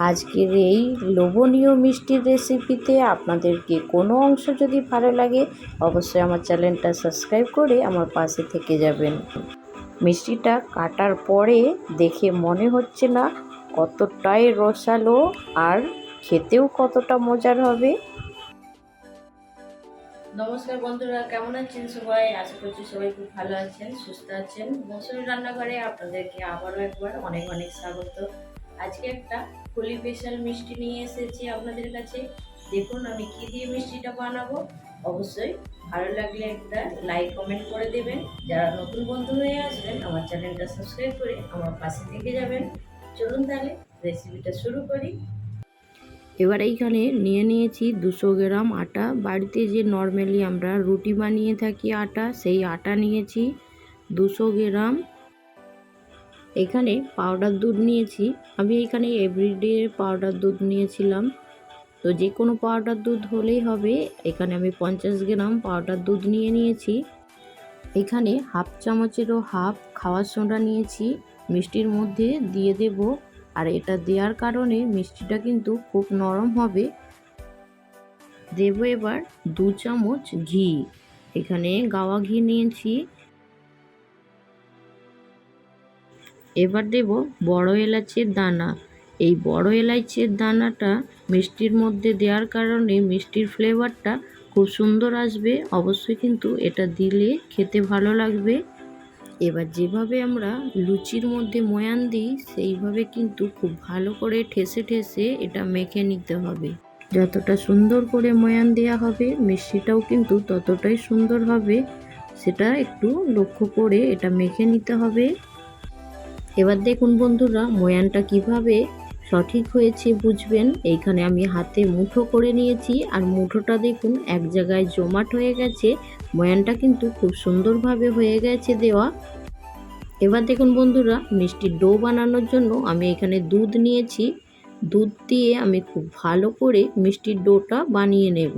আজকের এই লোভনীয় মিষ্টির রেসিপিতে আপনাদেরকে কোনো অংশ যদি ভালো লাগে, অবশ্যই আমার চ্যানেলটা সাবস্ক্রাইব করে আমার পাশে থেকে যাবেন। মিষ্টিটা কাটার পরে দেখে মনে হচ্ছে না কতটাই রসালো আর খেতেও কতটা মজার হবে। নমস্কার বন্ধুরা, কেমন আছেন সবাই? আশা করছি সবাই খুব ভালো আছেন, সুস্থ আছেন। মৌসুমি রান্নাঘরে আপনাদেরকে আবারও একবার অনেক অনেক স্বাগত। আজকে একটা হোলি স্পেশাল মিষ্টি নিয়ে এসেছি আপনাদের কাছে। দেখুন আমি কি দিয়ে মিষ্টিটা বানাবো। অবশ্যই ভালো লাগলে একটা লাইক কমেন্ট করে দেবেন। যারা নতুন বন্ধু হয়ে আসবেন, আমার চ্যানেলটা সাবস্ক্রাইব করে আমার পাশে থেকে যাবেন। চলুন তাহলে রেসিপিটা শুরু করি। এবার এইখানে নিয়ে নিয়েছি দুশো গ্রাম আটা। বাড়িতে যে নর্মালি আমরা রুটি বানিয়ে থাকি আটা, সেই আটা নিয়েছি। দুশো গ্রাম এখানে পাউডার দুধ নিয়েছি। আমি এখানে এভরিডে পাউডার দুধ নিয়েছিলাম। তো যে কোনো পাউডার দুধ হলেই হবে। এখানে আমি পঞ্চাশ গ্রাম পাউডার দুধ নিয়ে নিয়েছি। এখানে হাফ চামচেরও হাফ খাওয়ার সোডা নিয়েছি। মিষ্টির মধ্যে দিয়ে দেব। আর এটা দেওয়ার কারণে মিষ্টিটা কিন্তু খুব নরম হবে। দেব এবার দু চামচ ঘি। এখানে গাওয়া ঘি নিয়েছি। এবার দেব বড় এলাচের দানা। এই বড় এলাচের দানাটা মিষ্টির মধ্যে দেওয়ার কারণে মিষ্টির ফ্লেভারটা খুব সুন্দর আসবে। অবশ্যই কিন্তু এটা দিলে খেতে ভালো লাগবে। এবার যেভাবে আমরা লুচির মধ্যে ময়ান দিই, সেইভাবে কিন্তু খুব ভালো করে ঠেসে ঠেসে এটা মেখে নিতে হবে। যতটা সুন্দর করে ময়ান দেওয়া হবে, মিষ্টিটাও কিন্তু ততটাই সুন্দর হবে, সেটা একটু লক্ষ্য করে এটা মেখে নিতে হবে। এবার দেখুন বন্ধুরা, ময়ানটা কীভাবে সঠিক হয়েছে বুঝবেন? এইখানে আমি হাতে মুঠো করে নিয়েছি, আর মুঠোটা দেখুন এক জায়গায় জমাট হয়ে গেছে। ময়ানটা কিন্তু খুব সুন্দরভাবে হয়ে গেছে দেওয়া। এবার দেখুন বন্ধুরা, মিষ্টির ডো বানানোর জন্য আমি এখানে দুধ নিয়েছি। দুধ দিয়ে আমি খুব ভালো করে মিষ্টির ডোটা বানিয়ে নেব।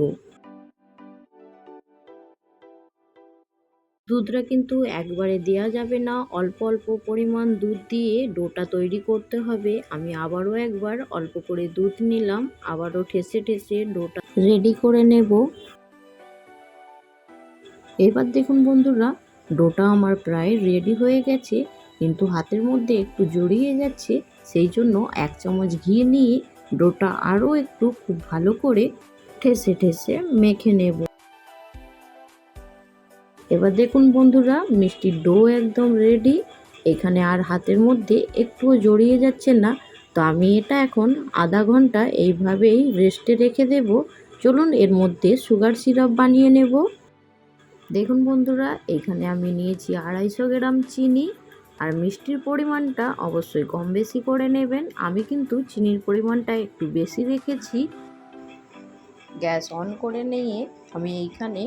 দুধটা কিন্তু একবারে দেওয়া যাবে না। অল্প অল্প পরিমাণ দুধ দিয়ে ডোটা তৈরি করতে হবে। আমি আবারও একবার অল্প করে দুধ নিলাম। আবারও ঠেসে ঠেসে ডোটা রেডি করে নেব। এবার দেখুন বন্ধুরা, ডোটা আমার প্রায় রেডি হয়ে গেছে। কিন্তু হাতের মধ্যে একটু জড়িয়ে যাচ্ছে। সেই জন্য এক চামচ ঘি নিয়ে ডোটা আরও একটু খুব ভালো করে ঠেসে ঠেসে মেখে নেব। এবার দেখুন বন্ধুরা, মিষ্টির ডো একদম রেডি এখানে আর হাতের মধ্যে একটুও জড়িয়ে যাচ্ছে না। তো আমি এটা এখন আধা ঘণ্টা এইভাবেই রেস্টে রেখে দেব। চলুন এর মধ্যে সুগার সিরাপ বানিয়ে নেব। দেখুন বন্ধুরা, এখানে আমি নিয়েছি আড়াইশো গ্রাম চিনি। আর মিষ্টির পরিমাণটা অবশ্যই কম বেশি করে নেবেন। আমি কিন্তু চিনির পরিমাণটা একটু বেশি রেখেছি। গ্যাস অন করে নিয়ে আমি এইখানে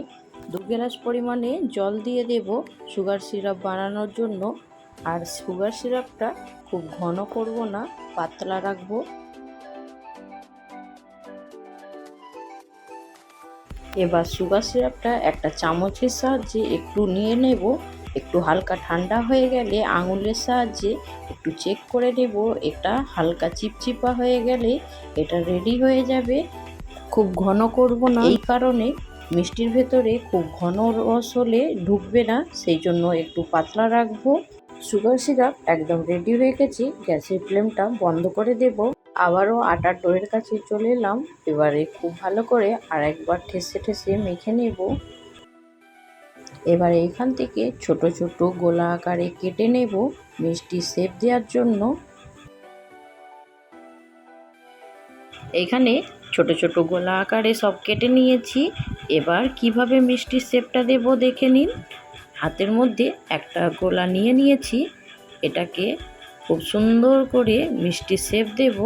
দু গ্লাস পরিমাণে জল দিয়ে দেব সুগার সিরাপ বানানোর জন্য। আর সুগার সিরাপটা খুব ঘন করব না, পাতলা রাখব। এবার সুগার সিরাপটা একটা চামচের সাহায্যে একটু নিয়ে নেব। একটু হালকা ঠান্ডা হয়ে গেলে আঙুলের সাহায্যে একটু চেক করে নেব। এটা হালকা চিপচিপা হয়ে গেলে এটা রেডি হয়ে যাবে। খুব ঘন করব না। এই কারণে মিষ্টির ভেতরে খুব ঘন রস হলে ঢুকবে না, সেই জন্য একটু পাতলা রাখব। সুগার সিরাপ একদম রেডি হয়ে গেছে, গ্যাসের ফ্লেমটা বন্ধ করে দেব। আবারও আটা ডোয়ের কাছে চলে এলাম, এবারে খুব ভালো করে আর একবার ঠেসে ঠেসে মেখে নেব। এবার এখান থেকে ছোট ছোট গোলা আকারে কেটে নেব মিষ্টি শেপ দেওয়ার জন্য। এখানে ছোট ছোট গোলা আকারে সব কেটে নিয়েছি। এবার কীভাবে মিষ্টির শেপটা দেব দেখে নিন। হাতের মধ্যে একটা গোলা নিয়ে নিয়েছি। এটাকে খুব সুন্দর করে মিষ্টি শেপ দেব।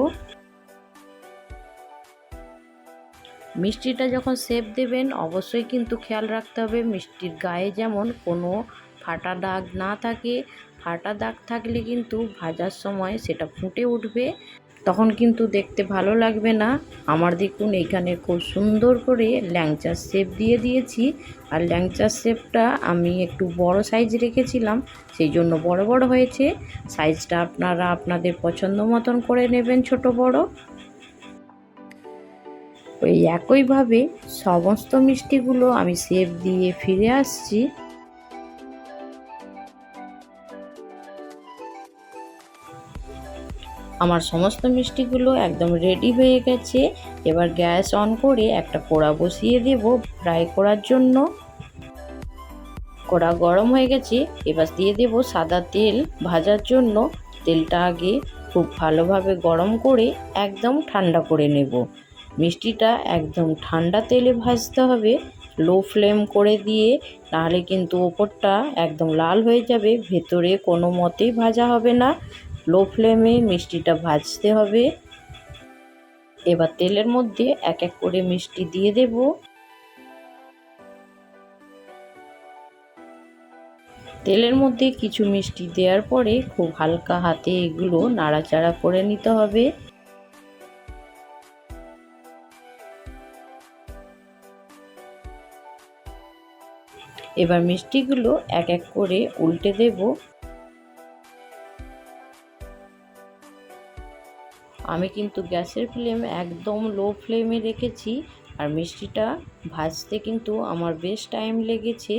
মিষ্টিটা যখন শেপ দেবেন, অবশ্যই কিন্তু খেয়াল রাখতে হবে মিষ্টির গায়ে যেমন কোনো ফাটা দাগ না থাকে। ফাটা দাগ থাকলে কিন্তু ভাজার সময় সেটা ফুটে উঠবে। তখন কিন্তু দেখতে ভালো লাগবে না। আমার দেখুন, এখানে খুব সুন্দর করে ল্যাংচার শেপ দিয়ে দিয়েছি। আর ল্যাংচার শেপটা আমি একটু বড় সাইজ রেখেছিলাম, সেই জন্য বড় বড় হয়েছে। সাইজটা আপনারা আপনাদের পছন্দ মতন করে নেবেন ছোট বড়। ওই একইভাবে সমস্ত মিষ্টিগুলো আমি শেপ দিয়ে ফিরে আসছি। আমার সমস্ত মিষ্টিগুলো একদম রেডি হয়ে গেছে। এবার গ্যাস অন করে একটা কড়া বসিয়ে দেব ফ্রাই করার জন্য। কড়া গরম হয়ে গেছে, এবার দিয়ে দেব সাদা তেল ভাজার জন্য। তেলটা আগে খুব ভালোভাবে গরম করে একদম ঠান্ডা করে নেব। মিষ্টিটা একদম ঠান্ডা তেলে ভাজতে হবে লো ফ্লেম করে দিয়ে, নাহলে কিন্তু ওপরটা একদম লাল হয়ে যাবে, ভেতরে কোনো মতেই ভাজা হবে না। লো ফ্লেমে মিষ্টিটা ভাজতে হবে। এবার তেলের মধ্যে এক এক করে মিষ্টি দিয়ে দেব। তেলের মধ্যে কিছু মিষ্টি দেওয়ার পরে খুব হালকা হাতে এগুলো নাড়াচাড়া করে নিতে হবে। এবার মিষ্টিগুলো এক এক করে উল্টে দেব। আমি কিন্তু গ্যাসের ফ্লেম একদম লো ফ্লেমে রেখেছি আর মিষ্টিটা ভাজতে কিন্তু আমার বেশ টাইম লেগেছে।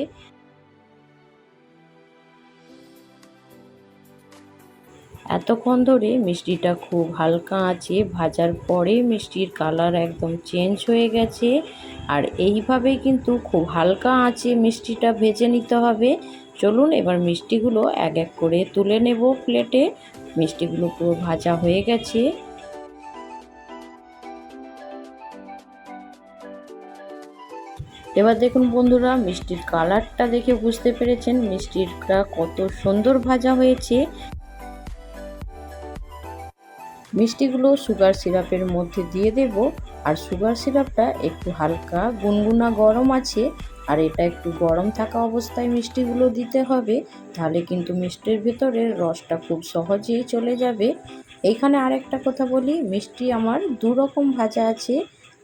এতক্ষণ ধরে মিষ্টিটা খুব হালকা আছে, ভাজার পরে মিষ্টির কালার একদম চেঞ্জ হয়ে গেছে আর এইভাবে কিন্তু খুব হালকা আঁচে মিষ্টিটা ভেজে নিতে হবে। চলুন এবার মিষ্টিগুলো এক এক করে তুলে নেব প্লেটে মিষ্টিগুলো পুরো ভাজা হয়ে গেছে। এবার দেখুন বন্ধুরা, মিষ্টির কালারটা দেখে বুঝতে পেরেছেন মিষ্টিটা কত সুন্দর ভাজা হয়েছে। মিষ্টিগুলো সুগার সিরাপের মধ্যে দিয়ে দেব, আর সুগার সিরাপটা একটু হালকা গুনগুনা গরম আছে, আর এটা একটু গরম থাকা অবস্থায় মিষ্টিগুলো দিতে হবে, তাহলে কিন্তু মিষ্টির ভেতরে রসটা খুব সহজেই চলে যাবে। এইখানে আরেকটা কথা বলি, মিষ্টি আমার দু রকম ভাজা আছে,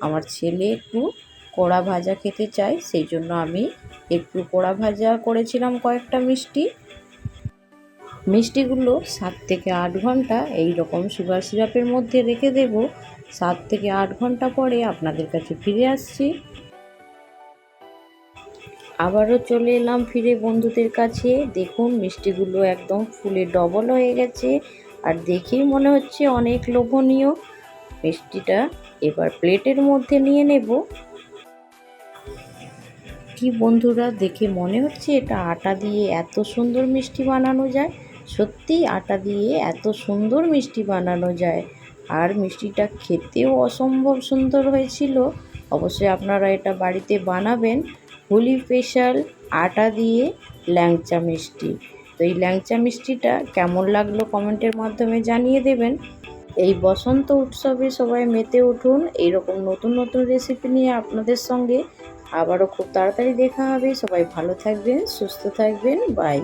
আমার ছেলে একটু কড়া ভাজা খেতে চাই, সেই জন্য আমি একটু কড়া ভাজা করেছিলাম কয়েকটা মিষ্টি। মিষ্টিগুলো সাত থেকে আট ঘণ্টা এই রকম সুগার সিরাপের মধ্যে রেখে দেব। সাত থেকে আট ঘণ্টা পরে আপনাদের কাছে ফিরে আসছি। আবারও চলে এলাম ফিরে বন্ধুদের কাছে। দেখুন, মিষ্টিগুলো একদম ফুলে ডবল হয়ে গেছে আর দেখেই মনে হচ্ছে অনেক লোভনীয়। মিষ্টিটা এবার প্লেটের মধ্যে নিয়ে নেব। কি বন্ধুরা, দেখে মনে হচ্ছে এটা আটা দিয়ে এত সুন্দর মিষ্টি বানানো যায়। সত্যি আটা দিয়ে এত সুন্দর মিষ্টি বানানো যায়। আর মিষ্টিটা খেতেও অসম্ভব সুন্দর হয়েছিল। অবশ্যই আপনারা এটা বাড়িতে বানাবেন। হোলি স্পেশাল আটা দিয়ে ল্যাংচা মিষ্টি। তো এই ল্যাংচা মিষ্টিটা কেমন লাগল কমেন্টের মাধ্যমে জানিয়ে দেবেন। এই বসন্ত উৎসবে সবাই মেতে উঠুন। এইরকম নতুন নতুন রেসিপি নিয়ে আপনাদের সঙ্গে আবারও খুব তাড়াতাড়ি দেখা হবে। সবাই ভালো থাকবেন সুস্থ থাকবেন। বাই